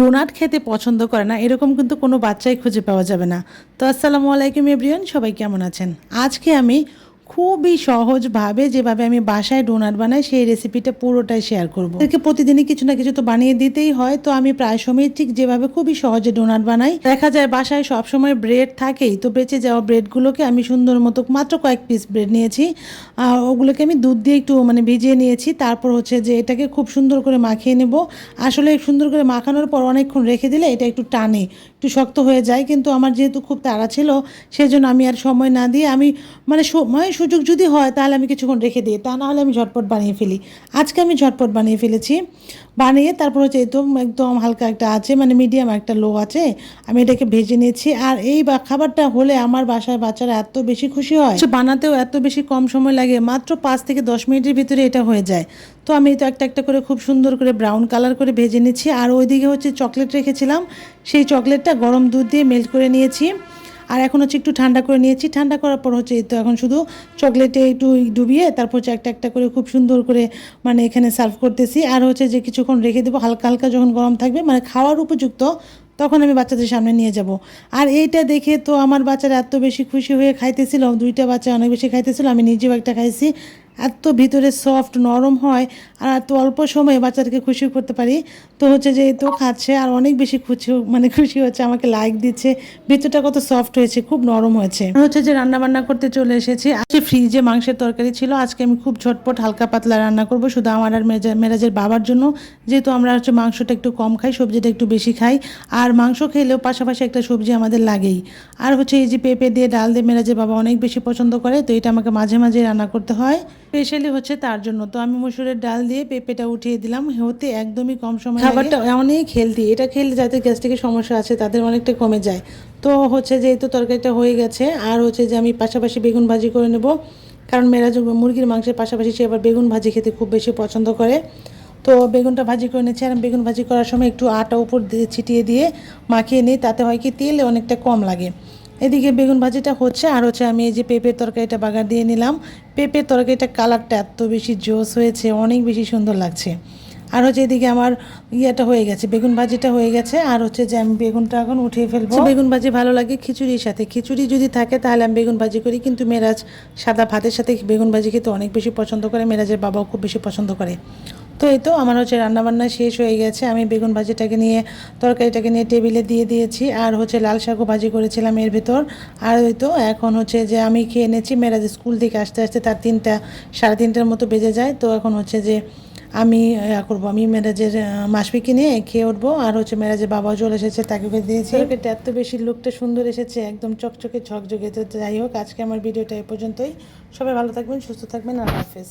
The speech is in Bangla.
ডোনাট খেতে পছন্দ করে না, এরকম কিন্তু কোনো বাচ্চাই খুঁজে পাওয়া যাবে না। তো আসসালামু আলাইকুম এব্রিয়ান সবাই কেমন আছেন? আজকে আমি খুবই সহজভাবে যেভাবে আমি বাসায় ডোনাট বানাই, সেই রেসিপিটা পুরোটাই শেয়ার করব। এদেরকে প্রতিদিনই কিছু না কিছু তো বানিয়ে দিতেই হয়, তো আমি প্রায় সময় ঠিক যেভাবে খুবই সহজে ডোনাট বানাই। দেখা যায় বাসায় সবসময় ব্রেড থাকেই, তো বেঁচে যাওয়া ব্রেডগুলোকে আমি সুন্দর মতো মাত্র কয়েক পিস ব্রেড নিয়েছি। আর ওগুলোকে আমি দুধ দিয়ে একটু মানে ভিজিয়ে নিয়েছি, তারপর হচ্ছে যে এটাকে খুব সুন্দর করে মাখিয়ে নেব। আসলে সুন্দর করে মাখানোর পর অনেকক্ষণ রেখে দিলে এটা একটু টানে, একটু শক্ত হয়ে যায়, কিন্তু আমার যেহেতু খুব তাড়া ছিল, সেজন্য আমি আর সময় না দিয়ে আমি মানে সময় সুযোগ যদি হয়, তাহলে আমি কিছুক্ষণ রেখে দিই তা না হলে আমি ঝটপট বানিয়ে ফেলি। আজকে আমি ঝটপট বানিয়ে ফেলেছি। বানিয়ে তারপর হচ্ছে একদম একদম হালকা একটা আছে মানে মিডিয়াম একটা লো আছে, আমি এটাকে ভেজে নিয়েছি। আর এই বা, খাবারটা হলে আমার বাসায় বাচ্চারা এত বেশি খুশি হয়। বানাতেও এত বেশি কম সময় লাগে, মাত্র পাঁচ থেকে দশ মিনিটের ভিতরে এটা হয়ে যায়। তো আমি তো একটা একটা করে খুব সুন্দর করে ব্রাউন কালার করে ভেজে নিচ্ছি। আর ওইদিকে হচ্ছে চকলেট রেখেছিলাম। সেই চকলেটটা গরম দুধ দিয়ে মেল্ট করে নিয়েছি। আর এখন হচ্ছে একটু ঠান্ডা করে নিয়েছি। ঠান্ডা করার পর হচ্ছে এই তো এখন শুধু চকলেটে একটু ডুবিয়ে তারপর হচ্ছে একটা একটা করে খুব সুন্দর করে মানে এখানে সার্ভ করতেছি। আর হচ্ছে যে কিছুক্ষণ রেখে দেবো, হালকা হালকা যখন গরম থাকবে মানে খাওয়ার উপযুক্ত, তখন আমি বাচ্চাদের সামনে নিয়ে যাব। আর এইটা দেখে তো আমার বাচ্চারা এত বেশি খুশি হয়ে খাইতেছিল, দুইটা বাচ্চা অনেক বেশি খাইতেছিল, আমি নিজেও একটা খাইছি। এত ভিতরে সফট নরম হয়, আর এত অল্প সময়ে বাচ্চাদেরকে খুশি করতে পারি। তো হচ্ছে যে তো খাচ্ছে, আর অনেক বেশি খুশি মানে খুশি হচ্ছে, আমাকে লাইক দিচ্ছে। ভিতরটা কত সফট হয়েছে, খুব নরম হয়েছে। হচ্ছে যে রান্না বান্না করতে চলে এসেছি। আজকে ফ্রিজে মাংসের তরকারি ছিল। আজকে আমি খুব ঝটপট, হালকা পাতলা রান্না করব, শুধু আমার আর মেজা- মেরাজের বাবার জন্য। যেহেতু আমরা হচ্ছে মাংসটা একটু কম খাই, সবজিটা একটু বেশি খাই। আর মাংস খেলেও পাশাপাশি একটা সবজি আমাদের লাগেই। আর হচ্ছে এই যে পেঁপে দিয়ে, ডাল দিয়ে মেরাজের বাবা অনেক বেশি পছন্দ করে, তো এটা আমাকে মাঝে মাঝে রান্না করতে হয়। স্পেশালি হচ্ছে তার জন্য। তো আমি মসুরের ডাল দিয়ে পেঁপেটা উঠিয়ে দিলাম। হতে একদমই কম সময় খাবারটা অনেক হেলদি এটা খেলে যাদের গ্যাস্ট্রিকের সমস্যা আছে, তাদের অনেকটা কমে যায়। তো হচ্ছে যেহেতু তরকারিটা হয়ে গেছে, আর হচ্ছে যে আমি পাশাপাশি বেগুন ভাজি করে নেব। কারণ মেরাজ মুরগির মাংসের পাশাপাশি সে আবার বেগুন ভাজি খেতে খুব বেশি পছন্দ করে। তো বেগুনটা ভাজি করে নিচ্ছি। আর বেগুন ভাজি করার সময় একটু আটা উপর দিয়ে ছিটিয়ে দিয়ে মাখিয়ে নিই। তাতে হয় কি, তেল অনেকটা কম লাগে। এদিকে বেগুন ভাজিটা হচ্ছে, আর হচ্ছে আমি এই যে পেঁপের তরকারিটা বাগার দিয়ে নিলাম। পেঁপের তরকারিটা কালারটা এত বেশি জোস হয়েছে, অনেক বেশি সুন্দর লাগছে। আর হচ্ছে এদিকে আমার ইয়েটা হয়ে গেছে, বেগুন ভাজিটা হয়ে গেছে, আর হচ্ছে যে আমি বেগুনটা এখন উঠিয়ে ফেলব। বেগুন ভাজি ভালো লাগে খিচুড়ির সাথে। খিচুড়ি যদি থাকে তাহলে আমি বেগুন ভাজি করি, কিন্তু মেরাজ সাদা ভাতের সাথে বেগুন ভাজি খেতে অনেক বেশি পছন্দ করে মেরাজের বাবাও খুব বেশি পছন্দ করে। তো এই তো আমার হচ্ছে রান্নাবান্না শেষ হয়ে গেছে। আমি বেগুন ভাজিটাকে নিয়ে, তরকারিটাকে নিয়ে টেবিলে দিয়ে দিয়েছি। আর হচ্ছে লাল শাকও ভাজি করেছিলাম এর ভেতর। আর ওই তো এখন হচ্ছে যে আমি খেয়ে এনেছি মেরাজ স্কুল থেকে আসতে আসতে তার তিনটা, সাড়ে তিনটার মতো বেজে যায়। তো এখন হচ্ছে যে আমি ইয়া করব, আমি মেরাজের মাসপিকে নিয়ে খেয়ে উঠবো। আর হচ্ছে মেরাজের বাবাও চলে এসেছে, তাকে দিয়েছি। তরকারিটা এত বেশি লুকটা সুন্দর এসেছে, একদম চকচকে ঝকঝকে। তো যাই হোক, আজকে আমার ভিডিওটা এ পর্যন্তই। সবাই ভালো থাকবেন, সুস্থ থাকবেন, আল্লাহ হাফেজ।